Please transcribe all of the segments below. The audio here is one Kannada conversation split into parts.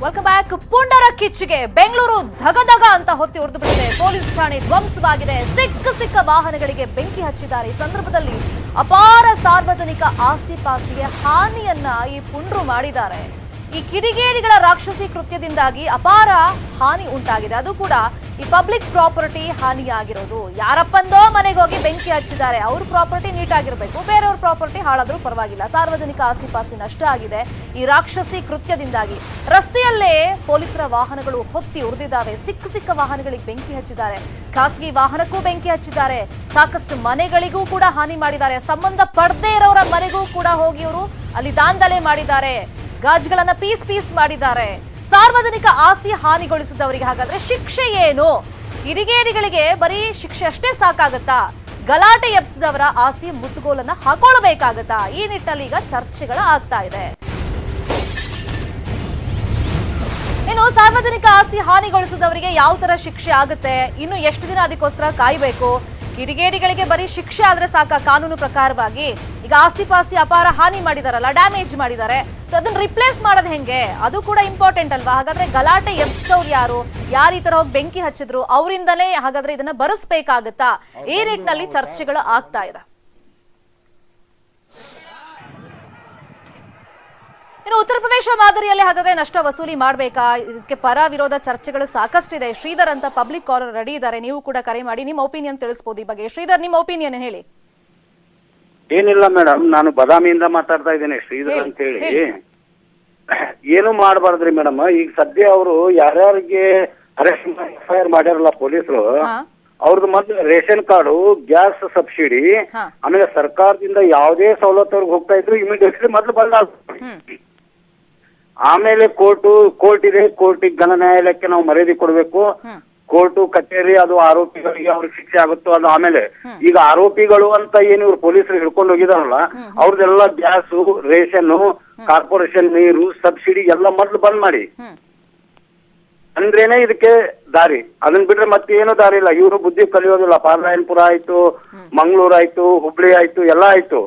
ವೆಲ್ಕಮ್ ಬ್ಯಾಕ್ ಪುಂಡರ ಕಿಚ್ಚಿಗೆ ಬೆಂಗಳೂರು ಧಗಧಗ ಅಂತ ಹೊತ್ತಿ ಹೊರದು ಬಿಟ್ಟಿದೆ. ಪೊಲೀಸ್ ಠಾಣೆ ಧ್ವಂಸವಾಗಿದೆ. ಸಿಕ್ಕ ಸಿಕ್ಕ ವಾಹನಗಳಿಗೆ ಬೆಂಕಿ ಹಚ್ಚಿದ್ದಾರೆ. ಈ ಸಂದರ್ಭದಲ್ಲಿ ಅಪಾರ ಸಾರ್ವಜನಿಕ ಆಸ್ತಿ ಪಾಸ್ತಿಗೆ ಹಾನಿಯನ್ನ ಈ ಪುಂಡ್ರು ಮಾಡಿದ್ದಾರೆ. ಈ ಕಿಡಿಗೇಡಿಗಳ ರಾಕ್ಷಸಿ ಕೃತ್ಯದಿಂದಾಗಿ ಅಪಾರ ಹಾನಿ ಉಂಟಾಗಿದೆ. ಅದು ಕೂಡ ಈ ಪಬ್ಲಿಕ್ ಪ್ರಾಪರ್ಟಿ ಹಾನಿಯಾಗಿರೋದು. ಯಾರಪ್ಪಂದೋ ಮನೆಗೆ ಹೋಗಿ ಬೆಂಕಿ ಹಚ್ಚಿದ್ದಾರೆ. ಅವ್ರ ಪ್ರಾಪರ್ಟಿ ನೀಟ್ ಆಗಿರಬೇಕು. ಬೇರೆಯವ್ರ ಪ್ರಾಪರ್ಟಿ ಹಾಳಾದ್ರೂ ಪರವಾಗಿಲ್ಲ. ಸಾರ್ವಜನಿಕ ಆಸ್ತಿ ಪಾಸ್ತಿ ನಷ್ಟ ಆಗಿದೆ ಈ ರಾಕ್ಷಸಿ ಕೃತ್ಯದಿಂದಾಗಿ. ರಸ್ತೆಯಲ್ಲೇ ಪೊಲೀಸರ ವಾಹನಗಳು ಹೊತ್ತಿ ಉರಿದಿದ್ದಾವೆ. ಸಿಕ್ಕ ಸಿಕ್ಕ ವಾಹನಗಳಿಗೆ ಬೆಂಕಿ ಹಚ್ಚಿದ್ದಾರೆ. ಖಾಸಗಿ ವಾಹನಕ್ಕೂ ಬೆಂಕಿ ಹಚ್ಚಿದ್ದಾರೆ. ಸಾಕಷ್ಟು ಮನೆಗಳಿಗೂ ಕೂಡ ಹಾನಿ ಮಾಡಿದ್ದಾರೆ. ಸಂಬಂಧ ಪಡದೇ ಇರೋರ ಮನೆಗೂ ಕೂಡ ಹೋಗಿ ಅವರು ಅಲ್ಲಿ ದಾಂಧಲೆ ಮಾಡಿದ್ದಾರೆ. ಗಾಜುಗಳನ್ನ ಪೀಸ್ ಪೀಸ್ ಮಾಡಿದ್ದಾರೆ. ಸಾರ್ವಜನಿಕ ಆಸ್ತಿ ಹಾನಿಗೊಳಿಸಿದವರಿಗೆ ಹಾಗಾದ್ರೆ ಶಿಕ್ಷೆ ಏನು? ಕಿಡಿಗೇಡಿಗಳಿಗೆ ಬರೀ ಶಿಕ್ಷೆ ಅಷ್ಟೇ ಸಾಕಾಗತ್ತಾ? ಗಲಾಟೆ ಎಬ್ಸಿದವರ ಆಸ್ತಿ ಮುಟ್ಟುಗೋಲನ್ನ ಹಾಕೊಳ್ಳಬೇಕಾಗತ್ತಾ ಈ ನಿಟ್ಟಲ್ಲಿ ಈಗ ಚರ್ಚೆಗಳ ಆಗ್ತಾ ಇದೆ. ಇನ್ನು ಸಾರ್ವಜನಿಕ ಆಸ್ತಿ ಹಾನಿಗೊಳಿಸಿದವರಿಗೆ ಯಾವ ತರ ಶಿಕ್ಷೆ ಆಗುತ್ತೆ? ಇನ್ನು ಎಷ್ಟು ದಿನ ಅದಕ್ಕೋಸ್ಕರ ಕಾಯ್ಬೇಕು? ಕಿಡಿಗೇಡಿಗಳಿಗೆ ಬರೀ ಶಿಕ್ಷೆ ಆದ್ರೆ ಸಾಕ ಕಾನೂನು ಪ್ರಕಾರವಾಗಿ ಈಗ ಆಸ್ತಿ ಪಾಸ್ತಿ ಅಪಾರ ಹಾನಿ ಮಾಡಿದಾರಲ್ಲ ಡ್ಯಾಮೇಜ್ ಮಾಡಿದ್ದಾರೆ ಸೊ ಅದನ್ನ ರಿಪ್ಲೇಸ್ ಮಾಡೋದು ಹೆಂಗೆ? ಅದು ಕೂಡ ಇಂಪಾರ್ಟೆಂಟ್ ಅಲ್ವಾ? ಹಾಗಾದ್ರೆ ಗಲಾಟೆ ಎಬ್ಸಿದವ್ರು ಯಾರು? ಯಾರ ಈ ತರ ಹೋಗಿ ಬೆಂಕಿ ಹಚ್ಚಿದ್ರು? ಅವರಿಂದಲೇ ಹಾಗಾದ್ರೆ ಇದನ್ನ ಬರೆಸ್ಬೇಕಾಗತ್ತಾ? ಈ ನಿಟ್ಟಿನಲ್ಲಿ ಚರ್ಚೆಗಳು ಆಗ್ತಾ ಇದೆ. ಇನ್ನು ಉತ್ತರ ಪ್ರದೇಶ ಮಾದರಿಯಲ್ಲಿ ಹಾಗಾದ್ರೆ ನಷ್ಟ ವಸೂಲಿ ಮಾಡಬೇಕಾ? ಇದಕ್ಕೆ ಪರ ವಿರೋಧ ಚರ್ಚೆಗಳು ಸಾಕಷ್ಟಿದೆ. ಶ್ರೀಧರ್ ಅಂತ ಪಬ್ಲಿಕ್ ಕಾಲರ್ ರೆಡಿ ಇದ್ದಾರೆ. ನೀವು ಕೂಡ ಕರೆ ಮಾಡಿ ನಿಮ್ಮ ಒಪಿನಿಯನ್ ತಿಳಿಸಬಹುದು ಈ ಬಗ್ಗೆ. ಶ್ರೀಧರ್ ನಿಮ್ಮ ಒಪಿನಿಯನ್ ಹೇಳಿ? ಏನಿಲ್ಲ ಮೇಡಮ್ ನಾನು ಬದಾಮಿಯಿಂದ ಮಾತಾಡ್ತಾ ಇದ್ದೇನೆ. ಶ್ರೀಧರ್ ಅಂತ ಹೇಳಿ ಏನು ಮಾಡಬಾರ್ದ್ರಿ ಮೇಡಮ್ ಈಗ ಸದ್ಯ ಅವರು ಯಾರ್ಯಾರಿಗೆ ಅರೆಸ್ಟ್ ಎಫ್ ಐ ಆರ್ ಮಾಡ್ಯಾರಲ್ಲ ಪೊಲೀಸರು. ಅವ್ರದ್ದು ಮೊದ್ಲು ರೇಷನ್ ಕಾರ್ಡು ಗ್ಯಾಸ್ ಸಬ್ಸಿಡಿ. ಆಮೇಲೆ ಸರ್ಕಾರದಿಂದ ಯಾವುದೇ ಸವಲತ್ತು ಅವ್ರಿಗೆ ಹೋಗ್ತಾ ಇದ್ರು ಇಮಿಡಿಯೇಟ್ಲಿ ಮೊದ್ಲು ಬಂದ್ ಹ್ಮ್. ಆಮೇಲೆ ಕೋರ್ಟು ಕೋರ್ಟ್ ಇದೆ ಕೋರ್ಟಿಗೆ ಘನ ನ್ಯಾಯಾಲಯಕ್ಕೆ ನಾವು ಮರ್ಯಾದೆ ಕೊಡಬೇಕು. ಕೋರ್ಟು ಕಚೇರಿ ಅದು ಆರೋಪಿಗಳಿಗೆ ಅವ್ರಿಗೆ ಶಿಕ್ಷೆ ಆಗುತ್ತೋ ಅದು ಆಮೇಲೆ. ಈಗ ಆರೋಪಿಗಳು ಅಂತ ಏನು ಇವ್ರು ಪೊಲೀಸರು ಹಿಡ್ಕೊಂಡು ಹೋಗಿದಾರಲ್ಲ ಅವ್ರದ್ದೆಲ್ಲ ಗ್ಯಾಸು ರೇಷನ್ ಕಾರ್ಪೊರೇಷನ್ ನೀರು ಸಬ್ಸಿಡಿ ಎಲ್ಲ ಮೊದ್ಲು ಬಂದ್ ಮಾಡಿ. ಅಂದ್ರೇನೆ ಇದಕ್ಕೆ ದಾರಿ. ಅದನ್ನ ಬಿಟ್ರೆ ಮತ್ತೆ ಏನು ದಾರಿ ಇಲ್ಲ. ಇವರು ಬುದ್ಧಿ ಕಲಿಯೋದಿಲ್ಲ. ಪಾರ್ಲಾಯನ್ಪುರ ಆಯ್ತು ಮಂಗಳೂರು ಆಯ್ತು ಹುಬ್ಳಿ ಆಯ್ತು ಎಲ್ಲ ಆಯ್ತು.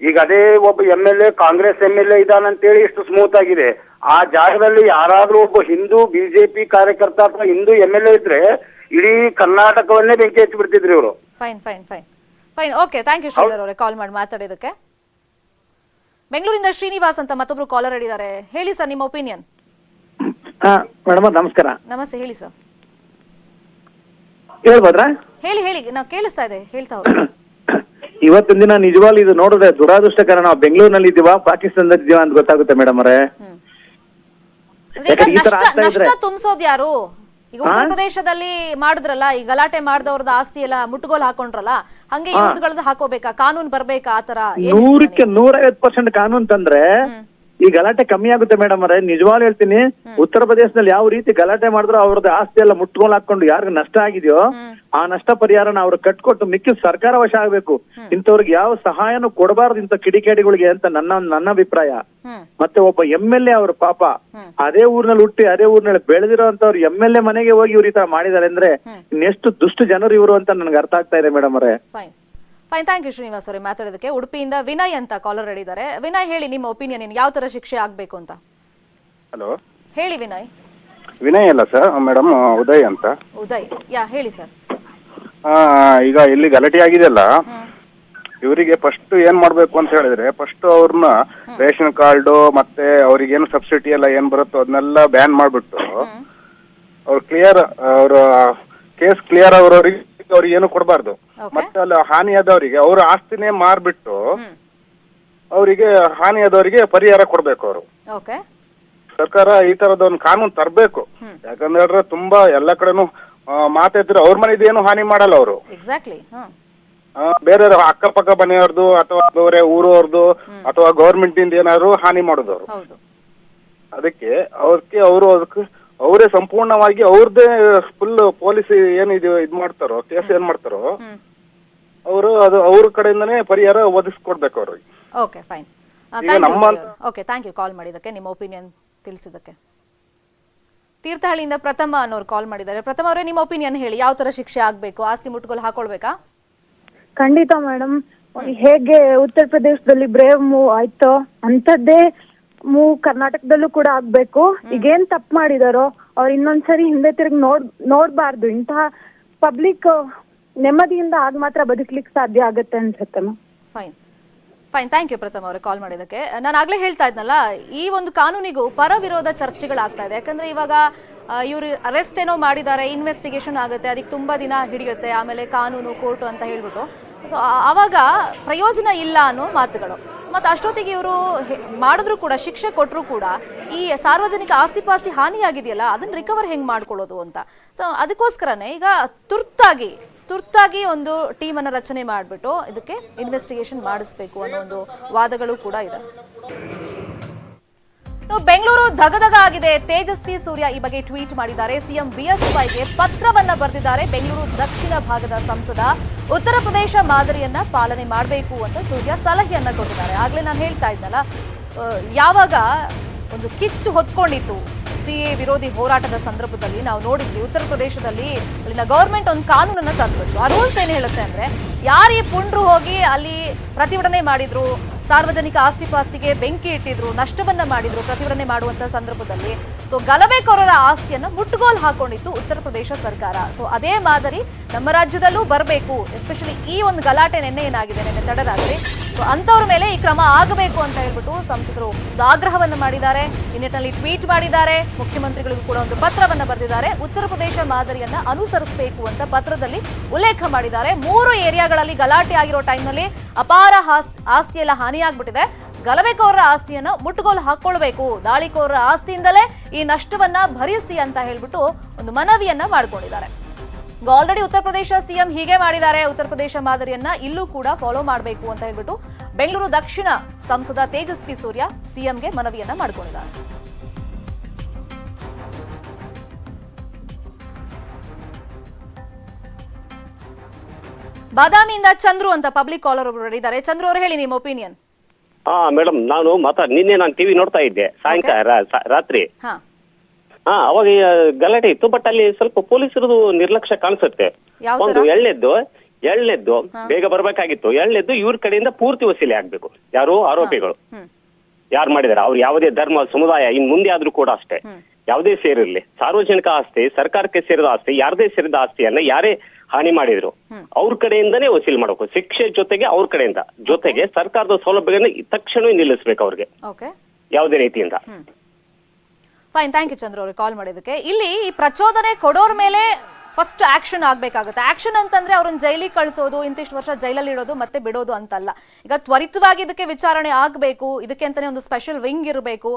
ಈಗ ಅದೇ ಒಬ್ಬ M L A Congress M L A ಇದಾನಂತೇಳಿ ಇಷ್ಟು ಸ್ಮೂತ್ ಆಗಿದೆ. ಆ ಜಾಗದಲ್ಲಿ ಯಾರಾದ್ರೂ ಒಬ್ಬ ಹಿಂದೂ ಬಿಜೆಪಿ ಕಾರ್ಯಕರ್ತ ಅಥವಾ ಹಿಂದೂ ಎಂ ಎಲ್ ಎ ಇದ್ರೆ ಇಡೀ ಕರ್ನಾಟಕವನ್ನೇ ಬೆಂಕಿ ಹಚ್ಚಿ ಬಿಡ್ತಿದ್ರು ಇವರು. Fine fine fine fine okay thank you Sridhar ಅವರೇ. ಕಾಲ್ ಮಾಡಿ ಮಾತಾಡಿದಕ್ಕೆ ಬೆಂಗಳೂರಿಂದ ಶ್ರೀನಿವಾಸ್ ಅಂತ ಮತ್ತೊಬ್ರು ಕಾಲರ್ ಇದ್ದಾರೆ ಹೇಳಿ ಸರ್ ನಿಮ್ಮ ಒಪಿನಿಯನ್ ಹಾ ಮೇಡಮ್ ನಮಸ್ಕಾರ. ನಮಸ್ತೆ ಹೇಳಿ ಸರ್ ಹೇಳ್ಬೋದ್ರಾ? ಹೇಳಿ ಹೇಳಿ ನಾವು ಕೇಳಿಸ್ತಾ ಇದೆ ಹೇಳ್ತಾ ಹೋಗಿ. ಇವತ್ತಿನ ದಿನ ನಿಜವಾಗ್ಲೂ ಇದು ನೋಡಿದ್ರೆ ದುರಾದೃಷ್ಟಕರ ನಾವು ಬೆಂಗಳೂರಿನಲ್ಲಿ ಇದ್ದೀವಾ ಪಾಕಿಸ್ತಾನದಲ್ಲಿ ಇದ್ದೀವಾ ಅಂತ ಗೊತ್ತಾಗುತ್ತೆ ಮೇಡಮ್ ಅವರೇ. ಹ್ಮ್. ಈಗ ಯಾಕಂದ್ರೆ ಈ ತರ ನಷ್ಟ ನಷ್ಟ ತುಂಬಿಸೋದು ಯಾರು? ಈಗ ಉತ್ತರ ಪ್ರದೇಶದಲ್ಲಿ ಮಾಡಿದ್ರಲ್ಲ ಈ ಗಲಾಟೆ ಮಾಡಿದವ್ರದ ಆಸ್ತಿ ಎಲ್ಲ ಮುಟ್ಟುಗೋಲ್ ಹಾಕೊಂಡ್ರಲ್ಲ ಹಂಗೆ ಇವ್ರದ್ಗಳದ್ದು ಹಾಕೋಬೇಕಾ? ಕಾನೂನು ಬರ್ಬೇಕಾ ಆತರ ನೂರಕ್ಕೆ ನೂರೈವತ್ತು ಪರ್ಸೆಂಟ್ ಕಾನೂನು ತಂದ್ರೆ ಈ ಗಲಾಟೆ ಕಮ್ಮಿ ಆಗುತ್ತೆ ಮೇಡಮ್ ಅವರೇ. ನಿಜವಾಗ್ಲೂ ಹೇಳ್ತೀನಿ ಉತ್ತರ ಪ್ರದೇಶದಲ್ಲಿ ಯಾವ ರೀತಿ ಗಲಾಟೆ ಮಾಡಿದ್ರು ಅವ್ರದ್ದು ಆಸ್ತಿ ಎಲ್ಲ ಮುಟ್ಕೊಂಡು ಹಾಕೊಂಡು ಯಾರಿಗ ನಷ್ಟ ಆಗಿದೆಯೋ ಆ ನಷ್ಟ ಪರಿಹಾರನ ಅವ್ರು ಕಟ್ಕೊಟ್ಟು ಮಿಕ್ಕಿ ಸರ್ಕಾರ ವಶ ಆಗ್ಬೇಕು. ಇಂಥವ್ರಿಗೆ ಯಾವ ಸಹಾಯನು ಕೊಡಬಾರ್ದು ಇಂಥ ಕಿಡಿಕೇಡಿಗಳಿಗೆ ಅಂತ ನನ್ನ ನನ್ನ ಅಭಿಪ್ರಾಯ. ಮತ್ತೆ ಒಬ್ಬ ಎಂ ಎಲ್ ಎ ಅವ್ರ ಪಾಪ ಅದೇ ಊರ್ನಲ್ಲಿ ಹುಟ್ಟಿ ಅದೇ ಊರ್ನಲ್ಲಿ ಬೆಳೆದಿರೋಂಥವ್ರು ಎಂ ಎಲ್ ಎ ಮನೆಗೆ ಹೋಗಿ ಇವ್ರ ಈ ತರ ಮಾಡಿದಾರೆ ಅಂದ್ರೆ ಇನ್ನೆಷ್ಟು ದುಷ್ಟ ಜನರು ಇವರು ಅಂತ ನನ್ಗೆ ಅರ್ಥ ಆಗ್ತಾ ಇದೆ ಮೇಡಮ್ ಅವರೇ. ಫೈನ್ ಥ್ಯಾಂಕ್ ಯು ಶ್ರೀನಿವಾಸ್ ಅವರೇ ಮಾತಾಡೋದಕ್ಕೆ. ಉಡುಪಿಯಿಂದ ವಿನಯ್ ಅಂತ ಕಾಲರ್ ಹೇಳಿದ್ದಾರೆ ವಿನಯ್ ಹೇಳಿ ನಿಮ್ಮ ಒಪಿನಿಯನ್ ಏನು? ಯಾವ ತರ ಶಿಕ್ಷೆ ಆಗ್ಬೇಕು ಅಂತ? ಹಲೋ ಹೇಳಿ ವಿನಯ್. ವಿನಯ್ ಅಲ್ಲ ಸರ್ ಮೇಡಮ್ ಉದಯ್ ಅಂತ. ಉದಯ್. ಯಾ ಹೇಳಿ ಸರ್ ಆ, ಈಗ ಇಲ್ಲಿ ಗಲಾಟೆ ಆಗಿದೆಯಲ್ಲ? ಇವರಿಗೆ ಫಸ್ಟ್ ಏನ್ ಮಾಡ್ಬೇಕು ಅಂತ ಹೇಳಿದ್ರೆ ಫಸ್ಟ್ ಅವ್ರನ್ನ ರೇಷನ್ ಕಾರ್ಡು ಮತ್ತೆ ಅವ್ರಿಗೆ ಏನು ಸಬ್ಸಿಡಿ ಎಲ್ಲ ಏನ್ ಬರುತ್ತೋ ಅದನ್ನೆಲ್ಲ ಬ್ಯಾನ್ ಮಾಡ್ಬಿಟ್ಟು ಅವ್ರು ಕ್ಲಿಯರ್ ಅವ್ರ ಕೇಸ್ ಕ್ಲಿಯರ್ ಅವ್ರವ್ರಿಗೆ ಅವ್ರಿಗೆ ಏನು ಕೊಡಬಾರ್ದು. ಮತ್ತೆ ಅಲ್ಲಿ ಹಾನಿಯಾದವರಿಗೆ ಅವ್ರ ಆಸ್ತಿನೇ ಮಾರ್ಬಿಟ್ಟು ಅವರಿಗೆ ಹಾನಿಯಾದವರಿಗೆ ಪರಿಹಾರ ಕೊಡ್ಬೇಕು ಅವರು. ಓಕೆ ಸರ್ಕಾರ ಈ ತರದ ಒಂದು ಕಾನೂನು ತರಬೇಕು. ಯಾಕಂದ್ರೆ ತುಂಬಾ ಎಲ್ಲ ಕಡೆನು ಮಾತಾಡ್ತಾರೆ ಅವ್ರ ಮನೇದು ಏನು ಹಾನಿ ಮಾಡಲ್ಲ ಅವರು. ಎಕ್ಸಾಕ್ಟ್ಲಿ ಬೇರೆ ಅಕ್ಕಪಕ್ಕ ಮನೆಯವ್ರದ್ದು ಅಥವಾ ಬೇರೆ ಊರವ್ರದ್ದು ಅಥವಾ ಗೌರ್ಮೆಂಟ್ ಇಂದ ಏನಾದ್ರು ಹಾನಿ ಮಾಡೋದು ಅವರು ಅದಕ್ಕೆ ಅವ್ರಿಗೆ ಅವರು ಅದಕ್ಕೆ ಅವರೇ ಸಂಪೂರ್ಣವಾಗಿ ಅವ್ರದೇ ಫುಲ್ ಪೊಲೀಸ್ ಏನಿದೆ ಇದ್ ಮಾಡ್ತಾರೋ ಕೇಸ್ ಏನ್ ಮಾಡ್ತಾರೋ ಅವರು ಅದು ಅವ್ರ ಕಡೆಯಿಂದನೇ ಪರಿಹಾರ ಒದಗಿಸ್ಕೊಡ್ಬೇಕು ಅವ್ರಿಗೆ. ಓಕೆ ಫೈನ್ ಈಗ ನಮ್ಮ- ಓಕೆ ಥ್ಯಾಂಕ್ ಯು ಕಾಲ್ ಮಾಡಿದ್ದಕ್ಕೆ ನಿಮ್ಮ ಒಪಿನಿಯನ್ ತಿಳಿಸಿದ್ದಕ್ಕೆ. ತೀರ್ಥಹಳ್ಳಿಯಿಂದ ಪ್ರಥಮ ಅನ್ನೋರು ಕಾಲ್ ಮಾಡಿದ್ದಾರೆ. ಪ್ರಥಮ ಅವರೇ ನಿಮ್ಮ ಒಪಿನಿಯನ್ ಹೇಳಿ. ಯಾವ ತರ ಶಿಕ್ಷೆ ಆಗ್ಬೇಕು? ಆಸ್ತಿ ಮುಟ್ಟುಗೋಲು ಹಾಕೊಳ್ಬೇಕಾ? ಖಂಡಿತ ಮೇಡಮ್ ಹೇಗೆ ಉತ್ತರ ಪ್ರದೇಶದಲ್ಲಿ ಬ್ರೇವ್ ಮೂವ್ ಆಯ್ತೋ ಅಂಥದ್ದೇ ಮೂವ್ ಕರ್ನಾಟಕದಲ್ಲೂ ಕೂಡ ಆಗ್ಬೇಕು. ಈಗೇನ್ ತಪ್ಪು ಮಾಡಿದಾರೋ ಅವ್ರು ಇನ್ನೊಂದ್ಸರಿ ಹಿಂದೆ ತಿರುಗಿ ನೋಡ್ ನೋಡ್ಬಾರ್ದು. ಇಂತಹ ಪಬ್ಲಿಕ್ ನೆಮ್ಮದಿಯಿಂದ ಆಗ ಮಾತ್ರ ಬದುಕ್ಲಿಕ್ಕೆ ಸಾಧ್ಯ ಆಗುತ್ತೆ ಅನ್ಸುತ್ತೆ ma'am. Fine fine thank you Pratham ಅವರೇ ಕಾಲ್ ಮಾಡಿದಕ್ಕೆ ನಾನು ಆಗ್ಲೇ ಹೇಳ್ತಾ ಇದ್ನಲ್ಲ ಈ ಒಂದು ಕಾನೂನಿಗೂ ಪರ ವಿರೋಧ ಚರ್ಚೆಗಳಾಗ್ತಾ ಇದೆ. ಯಾಕಂದ್ರೆ ಇವಾಗ ಇವರು ಅರೆಸ್ಟ್ ಏನೋ ಮಾಡಿದ್ದಾರೆ ಇನ್ವೆಸ್ಟಿಗೇಷನ್ ಆಗುತ್ತೆ ಅದಕ್ಕೆ ತುಂಬಾ ದಿನ ಹಿಡಿಯುತ್ತೆ ಆಮೇಲೆ ಕಾನೂನು ಕೋರ್ಟು ಅಂತ ಹೇಳ್ಬಿಟ್ಟು. ಸೊ ಆವಾಗ ಪ್ರಯೋಜನ ಇಲ್ಲ ಅನ್ನೋ ಮಾತುಗಳು. ಮತ್ತು ಅಷ್ಟೊತ್ತಿಗೆ ಇವರು ಮಾಡಿದ್ರು ಕೂಡ, ಶಿಕ್ಷೆ ಕೊಟ್ಟರು ಕೂಡ, ಈ ಸಾರ್ವಜನಿಕ ಆಸ್ತಿ ಪಾಸ್ತಿ ಹಾನಿಯಾಗಿದೆಯಲ್ಲ, ಅದನ್ನು ರಿಕವರ್ ಹೆಂಗೆ ಮಾಡ್ಕೊಳ್ಳೋದು ಅಂತ. ಸೊ ಅದಕ್ಕೋಸ್ಕರನೇ ಈಗ ತುರ್ತಾಗಿ ತುರ್ತಾಗಿ ಒಂದು ಟೀಮನ್ನು ರಚನೆ ಮಾಡಿಬಿಟ್ಟು ಇದಕ್ಕೆ ಇನ್ವೆಸ್ಟಿಗೇಷನ್ ಮಾಡಿಸ್ಬೇಕು ಅನ್ನೋ ಒಂದು ವಾದಗಳು ಕೂಡ ಇದೆ. ಬೆಂಗಳೂರು ಧಗಧಗ ಆಗಿದೆ. ತೇಜಸ್ವಿ ಸೂರ್ಯ ಈ ಬಗ್ಗೆ ಟ್ವೀಟ್ ಮಾಡಿದ್ದಾರೆ. ಸಿಎಂ ಬಿಎಸ್ವೈಗೆ ಪತ್ರವನ್ನ ಬರೆದಿದ್ದಾರೆ. ಬೆಂಗಳೂರು ದಕ್ಷಿಣ ಭಾಗದ ಸಂಸದ. ಉತ್ತರ ಪ್ರದೇಶ ಮಾದರಿಯನ್ನ ಪಾಲನೆ ಮಾಡಬೇಕು ಅಂತ ಸೂರ್ಯ ಸಲಹೆಯನ್ನ ಕೊಟ್ಟಿದ್ದಾರೆ. ಆಗ್ಲೇ ನಾನು ಹೇಳ್ತಾ ಇದ್ದಲ್ಲ ಯಾವಾಗ ಒಂದು ಕಿಚ್ಚು ಹೊತ್ಕೊಂಡಿತ್ತು ಸಿಎ ವಿರೋಧಿ ಹೋರಾಟದ ಸಂದರ್ಭದಲ್ಲಿ ನಾವು ನೋಡಿದ್ವಿ. ಉತ್ತರ ಪ್ರದೇಶದಲ್ಲಿ ಅಲ್ಲಿನ ಗೌರ್ಮೆಂಟ್ ಒಂದು ಕಾನೂನನ್ನ ತಂದ್ಬಿಟ್ಟು ಆ ರೂಲ್ಸ್ ಏನ್ ಹೇಳುತ್ತೆ ಅಂದ್ರೆ, ಯಾರು ಈ ಪುಂಡ್ರು ಹೋಗಿ ಅಲ್ಲಿ ಪ್ರತಿಭಟನೆ ಮಾಡಿದ್ರು ಸಾರ್ವಜನಿಕ ಆಸ್ತಿ ಪಾಸ್ತಿಗೆ ಬೆಂಕಿ ಇಟ್ಟಿದ್ರು, ನಷ್ಟವನ್ನ ಮಾಡಿದ್ರು, ಪ್ರತಿಭಟನೆ ಮಾಡುವಂತ ಸಂದರ್ಭದಲ್ಲಿ. ಸೊ ಗಲಭೆಕೋರರ ಆಸ್ತಿಯನ್ನ ಮುಟ್ಟುಗೋಲ್ ಹಾಕೊಂಡಿತ್ತು ಉತ್ತರ ಪ್ರದೇಶ ಸರ್ಕಾರ. ಸೊ ಅದೇ ಮಾದರಿ ನಮ್ಮ ರಾಜ್ಯದಲ್ಲೂ ಬರಬೇಕು ಎಸ್ಪೆಷಲಿ ಈ ಒಂದು ಗಲಾಟೆ ನೆನ್ನೆ ಏನಾಗಿದೆ, ನಿನ್ನೆ ತಡರಾತ್ರಿ. ಸೊ ಅಂತವ್ರ ಮೇಲೆ ಈ ಕ್ರಮ ಆಗಬೇಕು ಅಂತ ಹೇಳ್ಬಿಟ್ಟು ಸಂಸದರು ಆಗ್ರಹವನ್ನು ಮಾಡಿದ್ದಾರೆ. ಈ ನಿಟ್ಟಿನಲ್ಲಿ ಟ್ವೀಟ್ ಮಾಡಿದ್ದಾರೆ. ಮುಖ್ಯಮಂತ್ರಿಗಳಿಗೂ ಕೂಡ ಒಂದು ಪತ್ರವನ್ನ ಬರೆದಿದ್ದಾರೆ. ಉತ್ತರ ಪ್ರದೇಶ ಮಾದರಿಯನ್ನ ಅನುಸರಿಸಬೇಕು ಅಂತ ಪತ್ರದಲ್ಲಿ ಉಲ್ಲೇಖ ಮಾಡಿದ್ದಾರೆ. ಮೂರು ಏರಿಯಾಗಳಲ್ಲಿ ಗಲಾಟೆ ಆಗಿರೋ ಟೈಮ್ನಲ್ಲಿ ಅಪಾರ ಆಸ್ತಿಯೆಲ್ಲ ಆಸ್ತಿ ಎಲ್ಲ ಹಾನಿಯಾಗ್ಬಿಟ್ಟಿದೆ ಗಲಭೆಕೋರರ ಆಸ್ತಿಯನ್ನ ಮುಟ್ಟುಗೋಲು ಹಾಕೊಳ್ಬೇಕು ದಾಳಿಕೋರರ ಆಸ್ತಿಯಿಂದಲೇ ಈ ನಷ್ಟವನ್ನ ಭರಿಸಿ ಅಂತ ಹೇಳ್ಬಿಟ್ಟು ಒಂದು ಮನವಿಯನ್ನ ಮಾಡ್ಕೊಂಡಿದ್ದಾರೆ. ಆಲ್ರೆಡಿ ಉತ್ತರ ಪ್ರದೇಶ ಸಿಎಂ ಹೀಗೆ ಮಾಡಿದ್ದಾರೆ. ಉತ್ತರ ಪ್ರದೇಶ ಮಾದರಿಯನ್ನ ಇಲ್ಲೂ ಕೂಡ ಫಾಲೋ ಮಾಡಬೇಕು ಅಂತ ಹೇಳ್ಬಿಟ್ಟು ಬೆಂಗಳೂರು ದಕ್ಷಿಣ ಸಂಸದ ತೇಜಸ್ವಿ ಸೂರ್ಯ ಸಿಎಂಗೆ ಮನವಿಯನ್ನ ಮಾಡ್ಕೊಂಡಿದ್ದಾರೆ. ಬಾದಾಮಿಯಿಂದ ಚಂದ್ರು ಅಂತ ಪಬ್ಲಿಕ್ ಕಾಲರ್ ಒಬ್ರು ಇದ್ದಾರೆ ಚಂದ್ರು ಅವರು ಹೇಳಿ ನಿಮ್ಮ ಒಪಿನಿಯನ್ ಹಾ ಮೇಡಮ್ ನಾನು ಮಾತಾಡ್ ನಿನ್ನೆ ನಾನು ಟಿವಿ ನೋಡ್ತಾ ಇದ್ದೆ ಸಾಯಂಕಾಲ ರಾ- ಸಾ- ರಾತ್ರಿ. ಹಾ. ಹಾ ಅವಾಗ ಈ, ಗಲಾಟೆ ಇತ್ತು ಬಟ್ ಅಲ್ಲಿ ಸ್ವಲ್ಪ ಪೊಲೀಸರದು ನಿರ್ಲಕ್ಷ್ಯ ಕಾಣಿಸುತ್ತೆ. ಯಾವ ತರ? ಒಂದು ಎಳ್ಳೆದ್ದು ಎಳ್ಳೆದ್ದು ಬೇಗ ಬರ್ಬೇಕಾಗಿತ್ತು. ಎಳ್ಳೆದ್ದು ಇವ್ರ ಕಡೆಯಿಂದ ಪೂರ್ತಿ ವಸೂಲಿ ಆಗ್ಬೇಕು. ಯಾರು? ಆರೋಪಿಗಳು. ಹ್ಮ್. ಯಾರು ಮಾಡಿದಾರೆ? ಅವ್ರು ಯಾವುದೇ ಧರ್ಮ ಸಮುದಾಯ ಇನ್ ಮುಂದೆ ಆದ್ರೂ ಕೂಡ ಅಷ್ಟೇ. ಯಾವುದೇ ಸೇರಿರಲಿ. ಸಾರ್ವಜನಿಕ ಆಸ್ತಿ ಸರ್ಕಾರಕ್ಕೆ ಸೇರಿದ ಆಸ್ತಿ ಯಾರದೇ ಸೇರಿದ ಆಸ್ತಿಯನ್ನ ಯಾರೇ ಹಾನಿ ಮಾಡಿದ್ರು ಅವ್ರ ಕಡೆಯಿಂದನೇ ವಸೂಲಿ ಮಾಡಬೇಕು. ಶಿಕ್ಷೆ ಜೊತೆಗೆ ಅವ್ರ ಕಡೆಯಿಂದ. ಜೊತೆಗೆ ಸರ್ಕಾರದ ಸೌಲಭ್ಯಗಳನ್ನ ತಕ್ಷಣವೇ ನಿಲ್ಲಿಸಬೇಕು ಅವ್ರಿಗೆ. ಯಾವುದೇ ರೀತಿಯಿಂದ. ಫೈನ್ ಥ್ಯಾಂಕ್ ಯು ಚಂದ್ರ ಅವ್ರಿಗೆ ಕಾಲ್ ಮಾಡಿದಕ್ಕೆ ಇಲ್ಲಿ ಈ ಪ್ರಚೋದನೆ ಕೊಡೋರ್ ಮೇಲೆ ಫಸ್ಟ್ ಆಕ್ಷನ್ ಆಗಬೇಕಾಗುತ್ತೆ. ಆಕ್ಷನ್ ಅಂತಂದ್ರೆ ಅವ್ರನ್ನ ಜೈಲಿಗೆ ಕಳಿಸೋದು, ಇಂತಿಷ್ಟು ವರ್ಷ ಜೈಲಲ್ಲಿ ಇಡೋದು, ಮತ್ತೆ ಬಿಡೋದು ಅಂತಲ್ಲ. ಈಗ ತ್ವರಿತವಾಗಿ ಇದಕ್ಕೆ ವಿಚಾರಣೆ ಆಗಬೇಕು, ಇದಕ್ಕೆ ಅಂತಾನೆ ಒಂದು ಸ್ಪೆಷಲ್ ವಿಂಗ್ ಇರಬೇಕು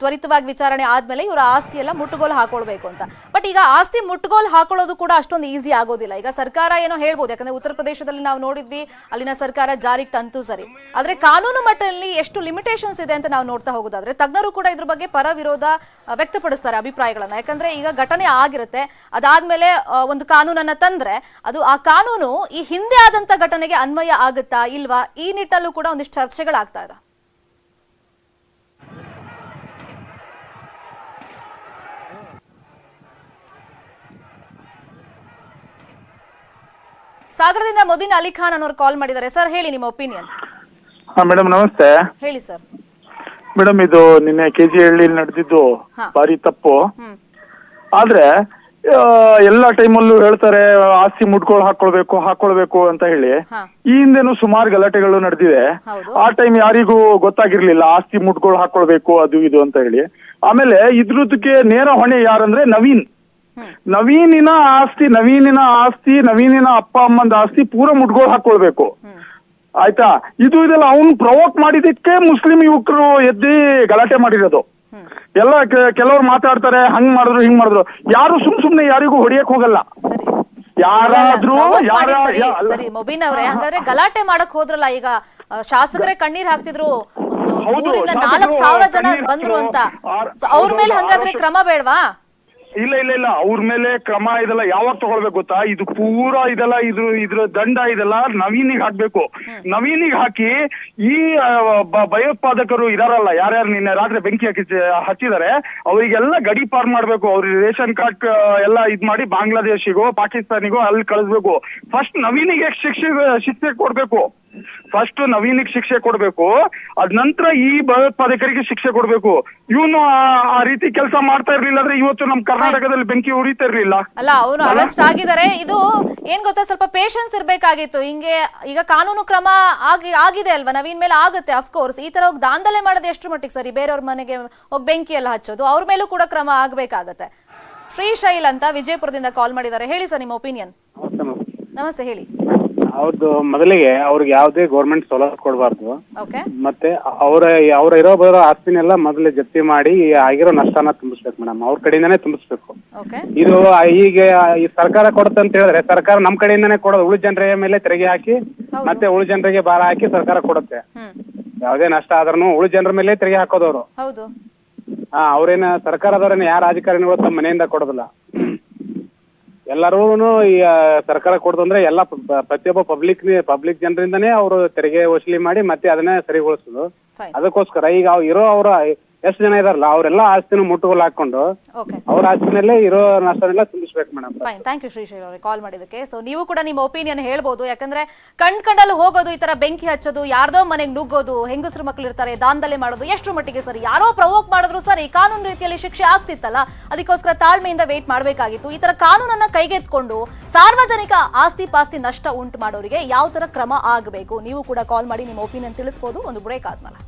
ತ್ವರಿತವಾಗಿ ವಿಚಾರಣೆ ಆದ್ಮೇಲೆ ಇವರ ಆಸ್ತಿ ಎಲ್ಲ ಮುಟ್ಟುಗೋಲು ಹಾಕೊಳ್ಬೇಕು ಅಂತ. ಬಟ್ ಈಗ ಆಸ್ತಿ ಮುಟ್ಟುಗೋಲು ಹಾಕೊಳ್ಳೋದು ಕೂಡ ಅಷ್ಟೊಂದು ಈಸಿ ಆಗೋದಿಲ್ಲ. ಈಗ ಸರ್ಕಾರ ಏನೋ ಹೇಳ್ಬೋದು, ಯಾಕಂದ್ರೆ ಉತ್ತರ ಪ್ರದೇಶದಲ್ಲಿ ನಾವು ನೋಡಿದ್ವಿ, ಅಲ್ಲಿನ ಸರ್ಕಾರ ಜಾರಿಗೆ ತಂತು ಸರಿ. ಆದ್ರೆ ಕಾನೂನು ಮಟ್ಟದಲ್ಲಿ ಎಷ್ಟು ಲಿಮಿಟೇಷನ್ಸ್ ಇದೆ ಅಂತ ನಾವು ನೋಡ್ತಾ ಹೋಗೋದಾದ್ರೆ, ತಜ್ಞರು ಕೂಡ ಇದ್ರ ಬಗ್ಗೆ ಪರ ವಿರೋಧ ವ್ಯಕ್ತಪಡಿಸ್ತಾರೆ ಅಭಿಪ್ರಾಯಗಳನ್ನ. ಯಾಕಂದ್ರೆ ಈಗ ಘಟನೆ ಆಗಿರುತ್ತೆ, ಅದಾದ್ಮೇಲೆ ಒಂದು ಕಾನೂನನ್ನ ತಂದ್ರೆ ಅದು ಆ ಕಾನೂನು ಈ ಹಿಂದೆ ಆದಂತ ಘಟನೆಗೆ ಅನ್ವಯ ಆಗುತ್ತಾ ಇಲ್ವಾ? ಈ ನಿಟ್ಟಲ್ಲೂ ಕೂಡ ಒಂದಿಷ್ಟು ಚರ್ಚೆಗಳಾಗ್ತಾ ಇದೆ. ಸಾಗರದಿಂದ ಮೊದಿನ್ ಅಲಿ ಖಾನ್ ಅನ್ನೋರು ಕಾಲ್ ಮಾಡಿದ್ದಾರೆ. ಸರ್ ಹೇಳಿ ನಿಮ್ಮ ಒಪಿನಿಯನ್ ಹಾ ಮೇಡಮ್ ನಮಸ್ತೆ. ಹೇಳಿ ಸರ್. ಮೇಡಮ್ ಇದು ನಿನ್ನೆ ಕೆಜಿ ಜಿ ಹಳ್ಳಿಲಿ ನಡೆದಿದ್ದು. ಭಾರಿ ತಪ್ಪು. ಆದ್ರೆ ಆ, ಎಲ್ಲಾ ಟೈಮಲ್ಲೂ ಹೇಳ್ತಾರೆ ಆಸ್ತಿ ಮುಟ್ಕೊಳ್ ಹಾಕೊಳ್ಬೇಕು ಹಾಕೊಳ್ಬೇಕು ಅಂತ ಹೇಳಿ. ಹಾ. ಈ ಹಿಂದೆನೂ ಸುಮಾರು ಗಲಾಟೆಗಳು ನಡೆದಿದೆ. ಹೌದು. ಆ ಟೈಮ್ ಯಾರಿಗೂ ಗೊತ್ತಾಗಿರ್ಲಿಲ್ಲ ಆಸ್ತಿ ಮುಟ್ಕೊಳ್ ಹಾಕೊಳ್ಬೇಕು ಅದು ಇದು ಅಂತ ಹೇಳಿ. ಆಮೇಲೆ ಇದ್ರದಕ್ಕೆ ನೇರ ಹೊಣೆ ಯಾರಂದ್ರೆ ನವೀನ್. ನವೀನಿನ ಆಸ್ತಿ ನವೀನಿನ ಆಸ್ತಿ ನವೀನಿನ ಅಪ್ಪ ಅಮ್ಮನ ಆಸ್ತಿ ಪೂರ ಮುಟ್ಕೊಳ್ ಹಾಕೊಳ್ಬೇಕು. ಆಯ್ತಾ? ಇದು ಇದೆಲ್ಲ ಅವ್ನು ಪ್ರವೋಕ್ ಮಾಡಿದಕ್ಕೆ ಮುಸ್ಲಿಂ ಯುವಕರು ಎದ್ದಿ ಗಲಾಟೆ ಮಾಡಿರೋದು. ಎಲ್ಲ ಕೆಲವ್ರು ಮಾತಾಡ್ತಾರೆ ಹಂಗ್ ಮಾಡಿದ್ರು ಹಿಂಗ್ ಮಾಡಿದ್ರು. ಯಾರು ಸುಮ್ ಸುಮ್ನೆ ಯಾರಿಗೂ ಹೊಡಿಯಕ್ ಹೋಗಲ್ಲ. ಸರಿ. ಯಾರಾದ್ರೂ provoke ಯಾರ ಸರಿ, ಸರಿ ಮೊಬಿನ್ ಅವರೇ. ಹಂಗಾದ್ರೆ ಗಲಾಟೆ ಮಾಡಕ್ ಹೋದ್ರಲ್ಲ ಈಗ. ಶಾಸಕರೇ ಕಣ್ಣೀರ್ ಹಾಕ್ತಿದ್ರು. ನಾಲ್ಕು ಸಾವಿರ ಜನ ಬಂದ್ರು ಅಂತ. ಅವ್ರ ಮೇಲೆ ಹಂಗಾದ್ರೆ ಕ್ರಮ ಬೇಡವಾ? ಇಲ್ಲ ಇಲ್ಲ ಇಲ್ಲ. ಅವ್ರ ಮೇಲೆ ಕ್ರಮ ಇದೆಲ್ಲ ಯಾವಾಗ ತಗೊಳ್ಬೇಕು ಗೊತ್ತಾ? ಇದು ಪೂರಾ ಇದೆಲ್ಲ ಇದ್ರ ಇದ್ರ ದಂಡ ಇದೆಲ್ಲ ನವೀನಿಗೆ ಹಾಕ್ಬೇಕು. ನವೀನಿಗೆ ಹಾಕಿ ಈ ಭಯೋತ್ಪಾದಕರು ಇದಾರಲ್ಲ ಯಾರ್ಯಾರು ನಿನ್ನೆ ರಾತ್ರಿ ಬೆಂಕಿ ಹಾಕಿ ಹಚ್ಚಿದ್ದಾರೆ ಅವರಿಗೆಲ್ಲ ಗಡಿ ಪಾರ್ ಮಾಡ್ಬೇಕು. ಅವ್ರಿಗೆ ರೇಷನ್ ಕಾರ್ಡ್ ಎಲ್ಲ ಇದ್ ಮಾಡಿ ಬಾಂಗ್ಲಾದೇಶಿಗೋ ಪಾಕಿಸ್ತಾನಿಗೋ ಅಲ್ಲಿ ಕಳಿಸ್ಬೇಕು. ಫಸ್ಟ್ ನವೀನಿಗೆ ಶಿಕ್ಷೆ ಶಿಕ್ಷೆ ಕೊಡ್ಬೇಕು. ಫಸ್ಟ್ ನವೀನಿಗೆ ಶಿಕ್ಷೆ ಕೊಡ್ಬೇಕು ಅದ್ ನಂತರ ಈ ಭಯೋತ್ಪಾದಕರಿಗೆ ಶಿಕ್ಷೆ ಕೊಡ್ಬೇಕು. ಇವನು ಆ ರೀತಿ ಕೆಲಸ ಮಾಡ್ತಾ ಇರ್ಲಿಲ್ಲ ಅಂದ್ರೆ ಇವತ್ತು ನಮ್ ಕರ್ನಾಟಕದಲ್ಲಿ ಬೆಂಕಿ ಉರಿತಾ ಇರ್ಲಿಲ್ಲ. ಅಲ್ಲ ಅವನು ಅರೆಸ್ಟ್ ಆಗಿದ್ದಾರೆ. ಇದು ಏನ್ ಗೊತ್ತಾ ಸ್ವಲ್ಪ ಪೇಷನ್ಸ್ ಇರ್ಬೇಕಾಗಿತ್ತು. ಹಿಂಗೆ ಈಗ ಕಾನೂನು ಕ್ರಮ ಆಗಿ ಆಗಿದೆ ಅಲ್ವಾ? ನವೀನ್ ಮೇಲೆ ಆಗುತ್ತೆ ಅಫ್ಕೋರ್ಸ್ ಈ ತರ ಹೋಗಿ ದಾಂಧಲೆ ಮಾಡೋದು ಎಷ್ಟು ಮಟ್ಟಿಗೆ ಸರಿ? ಬೇರೆಯವ್ರ ಮನೆಗೆ ಹೋಗಿ ಬೆಂಕಿ ಎಲ್ಲ ಹಚ್ಚೋದು. ಅವ್ರ ಮೇಲೂ ಕೂಡ ಕ್ರಮ ಆಗ್ಬೇಕಾಗತ್ತೆ. ಶ್ರೀಶೈಲ್ ಅಂತ ವಿಜಯಪುರದಿಂದ ಕಾಲ್ ಮಾಡಿದ್ದಾರೆ. ಹೇಳಿ ಸರ್ ನಿಮ್ಮ ಒಪಿನಿಯನ್ ನಮಸ್ತೆ ಹೇಳಿ. ಅವ್ರದ್ದು ಮೊದಲಿಗೆ ಅವ್ರಿಗೆ ಯಾವುದೇ ಗೌರ್ಮೆಂಟ್ ಸವಲತ್ತು ಕೊಡಬಾರ್ದು. ಓಕೆ ಮತ್ತೆ ಅವರ ಅವ್ರ ಇರೋ ಬರೋ ಆಸ್ತಿನೆಲ್ಲ ಮೊದಲೇ ಜಪ್ತಿ ಮಾಡಿ ಆಗಿರೋ ನಷ್ಟನ ತುಂಬಿಸ್ಬೇಕು ಮೇಡಮ್. ಅವ್ರ ಕಡೆಯಿಂದಾನೇ ತುಂಬಿಸ್ಬೇಕು. ಓಕೆ ಇದು ಈಗ ಈ ಸರ್ಕಾರ ಕೊಡುತ್ತೆ ಅಂತ ಹೇಳಿದ್ರೆ ಸರ್ಕಾರ ನಮ್ಮ ಕಡೆಯಿಂದಾನೇ ಕೊಡೋದು. ಉಳು ಜನರ ಮೇಲೆ ತೆರಿಗೆ ಹಾಕಿ ಮತ್ತೆ ಉಳು ಜನರಿಗೆ ಭಾರ ಹಾಕಿ ಸರ್ಕಾರ ಕೊಡುತ್ತೆ. ಹ್ಮ್. ಯಾವುದೇ ನಷ್ಟ ಆದ್ರೂ ಉಳು ಜನರ ಮೇಲೆ ತೆರಿಗೆ ಹಾಕೋದವ್ರು. ಹೌದು. ಹಾ ಅವ್ರೇನ ಸರ್ಕಾರದವ್ರೇನ ಯಾರ ರಾಜಕಾರಣಿಗಳು ತಮ್ಮ ಮನೆಯಿಂದ ಕೊಡೋದಿಲ್ಲ. ಎಲ್ಲರೂ ಈ ಆ, ಸರ್ಕಾರ ಕೊಡ್ದಂದ್ರೆ ಎಲ್ಲ ಪ- ಪ- ಪ್ರತಿಯೊಬ್ಬ ಪಬ್ಲಿಕ್ ಪಬ್ಲಿಕ್ ಜನರಿಂದನೇ ಅವರು ತೆರಿಗೆ ವಸೂಲಿ ಮಾಡಿ ಮತ್ತೆ ಅದನ್ನ ಸರಿಗೊಳಿಸೋದು. ಫೈನ್ ಅದಕ್ಕೋಸ್ಕರ ಈಗ ಅವ್ ಇರೋ ಅವ್ರ ಎಷ್ಟು ಜನ ಇದಾರಲ್ಲ ಅವರೆಲ್ಲ ಆಸ್ತಿನ ಮುಟ್ಟುಗೋಲು ಹಾಕೊಂಡು ಓಕೆ ಅವ್ರ ಆಸ್ತಿನಲ್ಲೇ ಇರೋ ನಷ್ಟನೆಲ್ಲ ತುಂಬಿಸ್ಬೇಕು madam fine thank you Srishail ಅವರೇ ಕಾಲ್ ಮಾಡಿದಕ್ಕೆ ಸೊ ನೀವು ಕೂಡ ನಿಮ್ಮ ಒಪಿನಿಯನ್ ಹೇಳ್ಬೋದು. ಯಾಕಂದ್ರೆ ಕಣ್ ಕಂಡಲ್ಲಿ ಹೋಗೋದು ಈ ತರ ಬೆಂಕಿ ಹಚ್ಚೋದು ಯಾರ್ದೋ ಮನೆಗೆ ನುಗ್ಗೋದು ಹೆಂಗಸರು ಮಕ್ಳು ಇರ್ತಾರೆ ದಾಂಧಲೆ ಮಾಡೋದು ಎಷ್ಟು ಮಟ್ಟಿಗೆ ಸರಿ? ಯಾರೋ ಪ್ರವೋಕ್ ಮಾಡಿದ್ರು ಸರಿ ಕಾನೂನು ರೀತಿಯಲ್ಲಿ ಶಿಕ್ಷೆ ಆಗ್ತಿತ್ತಲ್ಲ ಅದಕ್ಕೋಸ್ಕರ ತಾಳ್ಮೆಯಿಂದ ವೇಟ್ ಮಾಡಬೇಕಾಗಿತ್ತು. ಈ ತರ ಕಾನೂನನ್ನ ಕೈಗೆತ್ಕೊಂಡು ಸಾರ್ವಜನಿಕ ಆಸ್ತಿ ಪಾಸ್ತಿ ನಷ್ಟ ಉಂಟು ಮಾಡೋರಿಗೆ ಯಾವ ತರ ಕ್ರಮ ಆಗಬೇಕು? ನೀವು ಕೂಡ ಕಾಲ್ ಮಾಡಿ ನಿಮ್ಮ ಒಪಿನಿಯನ್ ತಿಳಿಸ್ಬೋದು. ಒಂದು ಬ್ರೇಕ್ ಆದ್ಮೇಲೆ.